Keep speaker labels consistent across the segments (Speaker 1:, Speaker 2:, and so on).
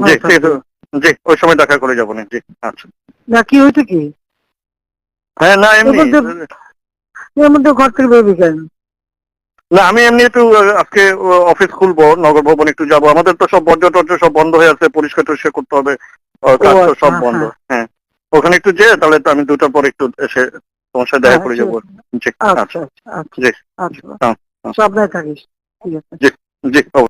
Speaker 1: জি ঠিক আছে। জি ওই সময় দেখা করে যাব না জি আচ্ছা।
Speaker 2: না কি হয়েছে কি?
Speaker 1: হ্যাঁ না এমনি।
Speaker 2: এর মধ্যে- ঘর থেকে বেরোবি কেন?
Speaker 1: না আমি এমনি একটু আজকে অফিস খুলবো নগর ভবন একটু যাব। আমাদের তো সব বর্জ্য টর্জ্য সব বন্ধ হয়ে আছে পরিষ্কার টরিষ্কার করতে হবে কাজ তো
Speaker 2: আচ্ছা,
Speaker 1: সব
Speaker 2: হ্যাঁ,
Speaker 1: বন্ধ। হ্যাঁ। ওখানে একটু যেয়ে তাহলে তো আমি দুটার পর একটু এসে তোমার সাথে দেখা
Speaker 2: হ্যাঁ,
Speaker 1: করে
Speaker 2: ঠিক
Speaker 1: যাব। জি
Speaker 2: আচ্ছা
Speaker 1: আচ্ছা।
Speaker 2: আচ্ছা। আচ্ছা
Speaker 1: জি
Speaker 2: আচ্ছা।
Speaker 1: হ্যাঁ, হ্যাঁ।
Speaker 2: সাবধানে থাকিস। ঠিক আছে।
Speaker 1: জি অবশ্যই।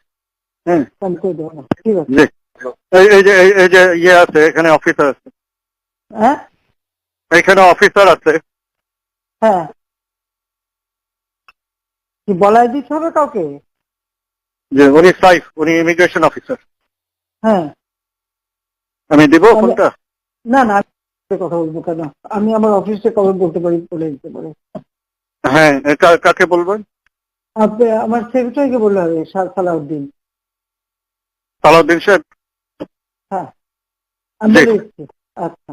Speaker 1: হ্যাঁ
Speaker 2: আমি করে দেবো না? ঠিক আছে।
Speaker 1: এই যে এই- এই যে ইয়ে আছে এখানে অফিসার আছে।
Speaker 2: হ্যাঁ?
Speaker 1: এখানে অফিসার আছে।
Speaker 2: হ্যাঁ। কি বলাই দিতে হবে কাউকে?
Speaker 1: যে উনি সাইফ উনি ইমিগ্রেশন অফিসার
Speaker 2: হ্যাঁ।
Speaker 1: আমি দিব ফোনটা?
Speaker 2: না না কথা বলব কেন? আমি আমার অফিসে কবে বলতে পারি বলে দিতে পারি।
Speaker 1: হ্যাঁ কাকে বলবেন?
Speaker 2: আপনি আমার সেক্রেটারিকে বললে হবে সালাউদ্দিন।
Speaker 1: সালাউদ্দিন সাহেব
Speaker 2: হ্যাঁ আমি
Speaker 1: জি।
Speaker 2: বলে দিচ্ছি আচ্ছা